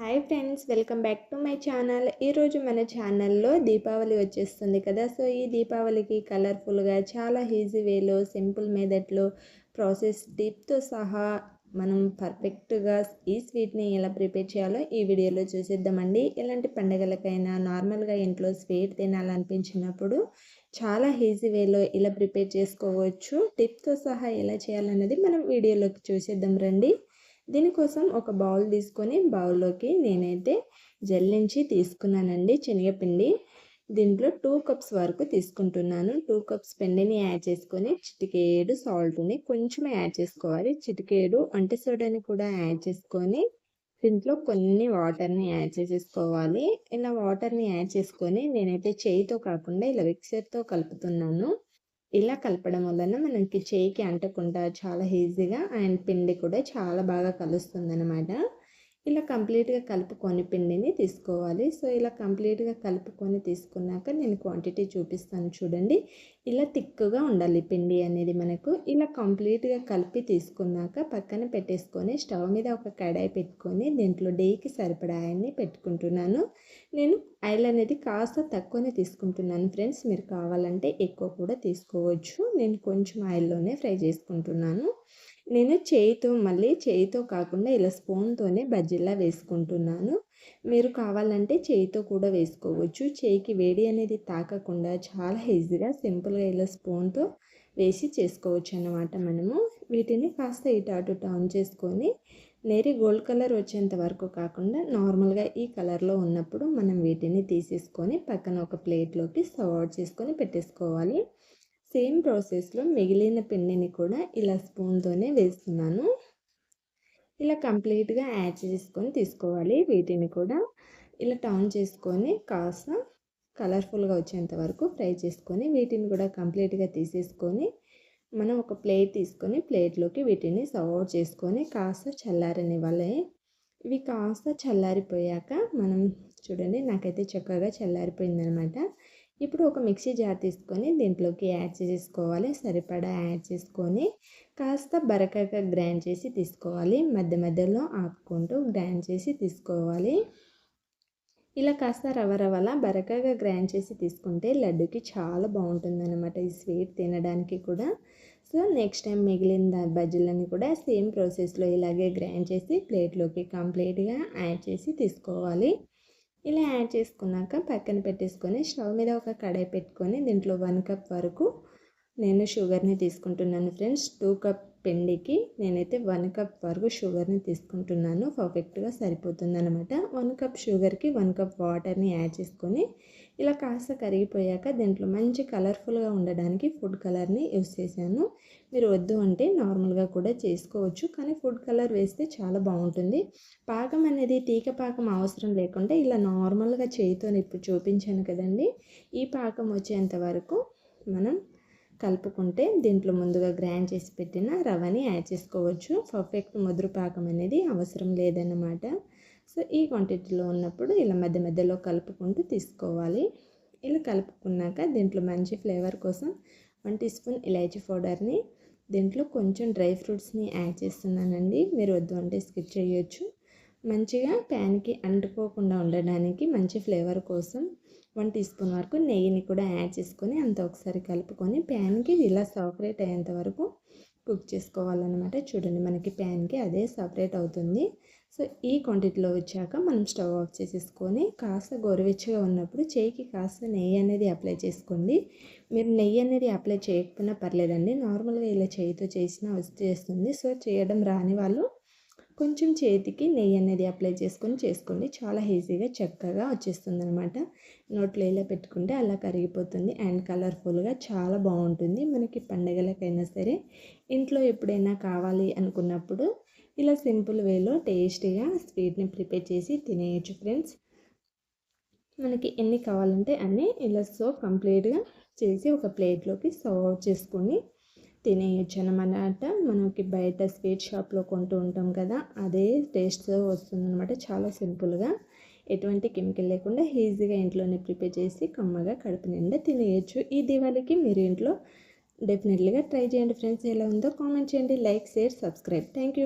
Hi friends welcome back to my channel. ఈరోజు మన ఛానల్లో దీపావళి వచ్చేస్తుంది కదా. సో ఈ దీపావళికి కలర్ఫుల్గా చాలా ఈజీ వేలో సింపుల్ మెథడ్లో ప్రాసెస్ టిప్తో సహా మనం పర్ఫెక్ట్గా ఈ స్వీట్ని ఎలా ప్రిపేర్ చేయాలో ఈ వీడియోలో చూసేద్దామండి. ఎలాంటి పండుగలకైనా నార్మల్గా ఇంట్లో స్వీట్ తినాలనిపించినప్పుడు చాలా ఈజీ వేలో ఇలా ప్రిపేర్ చేసుకోవచ్చు. టిప్తో సహా ఎలా చేయాలన్నది మనం వీడియోలోకి చూసేద్దాం రండి. దీనికోసం ఒక బౌల్ తీసుకొని బౌల్లోకి నేనైతే జల్లించి తీసుకున్నానండి శనగపిండి. దీంట్లో టూ కప్స్ వరకు తీసుకుంటున్నాను. టూ కప్స్ పిండిని యాడ్ చేసుకొని చిటికేడు సాల్ట్ని కొంచెం యాడ్ చేసుకోవాలి. చిటికేడు అంటి సోడాని కూడా యాడ్ చేసుకొని దీంట్లో కొన్ని వాటర్ని యాడ్ చేసేసుకోవాలి. ఇలా వాటర్ని యాడ్ చేసుకొని నేనైతే చేయితో కాకుండా ఇలా మిక్సర్తో కలుపుతున్నాను. ఇలా కలపడం వలన మనకి చేయికి అంటకుండా చాలా ఈజీగా అండ్ పిండి కూడా చాలా బాగా కలుస్తుంది అనమాట ఇలా కంప్లీట్గా కలుపుకొని పిండిని తీసుకోవాలి. సో ఇలా కంప్లీట్గా కలుపుకొని తీసుకున్నాక నేను క్వాంటిటీ చూపిస్తాను చూడండి. ఇలా తిక్కుగా ఉండాలి పిండి అనేది మనకు. ఇలా కంప్లీట్గా కలిపి తీసుకున్నాక పక్కన పెట్టేసుకొని స్టవ్ మీద ఒక కడాయి పెట్టుకొని దీంట్లో డేకి సరిపడా ఆయన్ని పెట్టుకుంటున్నాను. నేను ఆయిల్ అనేది కాస్త తక్కువనే తీసుకుంటున్నాను ఫ్రెండ్స్. మీరు కావాలంటే ఎక్కువ కూడా తీసుకోవచ్చు. నేను కొంచెం ఆయిల్లోనే ఫ్రై చేసుకుంటున్నాను. నేను చేయితో మళ్ళీ చేయితో కాకుండా ఇలా స్పూన్తోనే బజ్జీలా వేసుకుంటున్నాను. మీరు కావాలంటే చేయితో కూడా వేసుకోవచ్చు. చేయికి వేడి అనేది తాకకుండా చాలా ఈజీగా సింపుల్గా ఇలా స్పూన్తో వేసి చేసుకోవచ్చు అన్నమాట మనము. వీటిని కాస్త ఇటు అటు టర్న్ చేసుకొని నేరి గోల్డ్ కలర్ వచ్చేంత వరకు కాకుండా నార్మల్గా ఈ కలర్లో ఉన్నప్పుడు మనం వీటిని తీసేసుకొని పక్కన ఒక ప్లేట్లోకి సర్వ్ చేసుకొని పెట్టేసుకోవాలి. సేమ్ ప్రాసెస్లో మిగిలిన పిండిని కూడా ఇలా స్పూన్తోనే వేస్తున్నాను. ఇలా కంప్లీట్గా యాడ్ చేసుకొని తీసుకోవాలి. వీటిని కూడా ఇలా టర్న్ చేసుకొని కాస్త కలర్ఫుల్గా వచ్చేంత వరకు ఫ్రై చేసుకొని వీటిని కూడా కంప్లీట్గా తీసేసుకొని మనం ఒక ప్లేట్ తీసుకొని ప్లేట్లోకి వీటిని సర్వ్ చేసుకొని కాస్త చల్లారనివ్వాలి. ఇవి కాస్త చల్లారిపోయాక మనం చూడండి నాకైతే చక్కగా చల్లారిపోయిందనమాట. ఇప్పుడు ఒక మిక్సీ జార్ తీసుకొని దీంట్లోకి యాడ్ చేసుకోవాలి. సరిపడా యాడ్ చేసుకొని కాస్త బరకగా గ్రైండ్ చేసి తీసుకోవాలి. మధ్య మధ్యలో ఆపుకుంటూ గ్రైండ్ చేసి తీసుకోవాలి. ఇలా కాస్త రవ రవల బరకగా గ్రైండ్ చేసి తీసుకుంటే లడ్డుకి చాలా బాగుంటుందన్నమాట. ఈ స్వీట్ తినడానికి కూడా. సో నెక్స్ట్ టైం మిగిలిన బజ్జీలని కూడా సేమ్ ప్రాసెస్లో ఇలాగే గ్రైండ్ చేసి ప్లేట్లోకి కంప్లీట్గా యాడ్ చేసి తీసుకోవాలి. ఇలా యాడ్ చేసుకున్నాక పక్కన పెట్టేసుకొని స్టవ్ మీద ఒక కడాయి పెట్టుకొని దీంట్లో వన్ కప్ వరకు నేను షుగర్ని తీసుకుంటున్నాను ఫ్రెండ్స్. టూ కప్ పిండికి నేనైతే వన్ కప్ వరకు షుగర్ని తీసుకుంటున్నాను. పర్ఫెక్ట్గా సరిపోతుంది అనమాట వన్ కప్ షుగర్కి వన్ కప్ వాటర్ని యాడ్ చేసుకొని ఇలా కాస్త కరిగిపోయాక దీంట్లో మంచి కలర్ఫుల్గా ఉండడానికి ఫుడ్ కలర్ని యూస్ చేశాను. మీరు వద్దు అంటే నార్మల్గా కూడా చేసుకోవచ్చు. కానీ ఫుడ్ కలర్ వేస్తే చాలా బాగుంటుంది. పాకం అనేది తీగ పాకం అవసరం లేకుండా ఇలా నార్మల్గా చేయితో ఇప్పుడు చూపించాను కదండి. ఈ పాకం వచ్చేంత వరకు మనం కలుపుకుంటే దీంట్లో ముందుగా గ్రైండ్ చేసి పెట్టిన రవ్వని యాడ్ చేసుకోవచ్చు. పర్ఫెక్ట్ ముదురు పాకం అనేది అవసరం లేదన్నమాట. సో ఈ క్వాంటిటీలో ఉన్నప్పుడు ఇలా మధ్య మధ్యలో కలుపుకుంటూ తీసుకోవాలి. ఇలా కలుపుకున్నాక దీంట్లో మంచి ఫ్లేవర్ కోసం వన్ టీ స్పూన్ ఇలాచీ పౌడర్ని దీంట్లో కొంచెం డ్రై ఫ్రూట్స్ని యాడ్ చేస్తున్నానండి. మీరు వద్దు అంటే స్కిప్ చేయొచ్చు. మంచిగా ప్యాన్కి అంటుకోకుండా ఉండడానికి మంచి ఫ్లేవర్ కోసం వన్ టీ స్పూన్ వరకు నెయ్యిని కూడా యాడ్ చేసుకొని అంత ఒకసారి కలుపుకొని ప్యాన్కి ఇలా సపరేట్ అయ్యేంత వరకు కుక్ చేసుకోవాలన్నమాట. చూడండి మనకి ప్యాన్కి అదే సపరేట్ అవుతుంది. సో ఈ క్వాంటిటీలో వచ్చాక మనం స్టవ్ ఆఫ్ చేసేసుకొని కాస్త గోరువెచ్చగా ఉన్నప్పుడు చేయికి కాస్త నెయ్యి అనేది అప్లై చేసుకోండి. మీరు నెయ్యి అనేది అప్లై చేయకపోయినా పర్లేదండి. నార్మల్గా ఇలా చేయితో చేసినా వస్తుంది సో చేయడం రాని వాళ్ళు కొంచెం చేతికి నెయ్యి అనేది అప్లై చేసుకొని చేసుకోండి. చాలా ఈజీగా చక్కగా వచ్చేస్తుంది అనమాట నోట్లో ఇలా పెట్టుకుంటే అలా కరిగిపోతుంది అండ్ కలర్ఫుల్గా చాలా బాగుంటుంది. మనకి పండగలకైనా సరే ఇంట్లో ఎప్పుడైనా కావాలి అనుకున్నప్పుడు ఇలా సింపుల్ వేలో టేస్టీగా స్వీట్ని ప్రిపేర్ చేసి తినేయచ్చు ఫ్రెండ్స్. మనకి ఎన్ని కావాలంటే అన్నీ ఇలా సో కంప్లీట్గా చేసి ఒక ప్లేట్లోకి సర్వ్ చేసుకొని తినేయచ్చు అనమాట మనకి బయట స్వీట్ షాప్లో కొంటూ ఉంటాం కదా అదే టేస్ట్ వస్తుందన్నమాట చాలా సింపుల్గా. ఎటువంటి కెమికల్ లేకుండా ఈజీగా ఇంట్లోనే ప్రిపేర్ చేసి కమ్మగా కడుపు నిండా తినేయచ్చు. ఈ దివాళీకి మీరు ఇంట్లో డెఫినెట్లీగా ట్రై చేయండి ఫ్రెండ్స్. ఎలా ఉందో కామెంట్ చేయండి. Like share subscribe. Thank you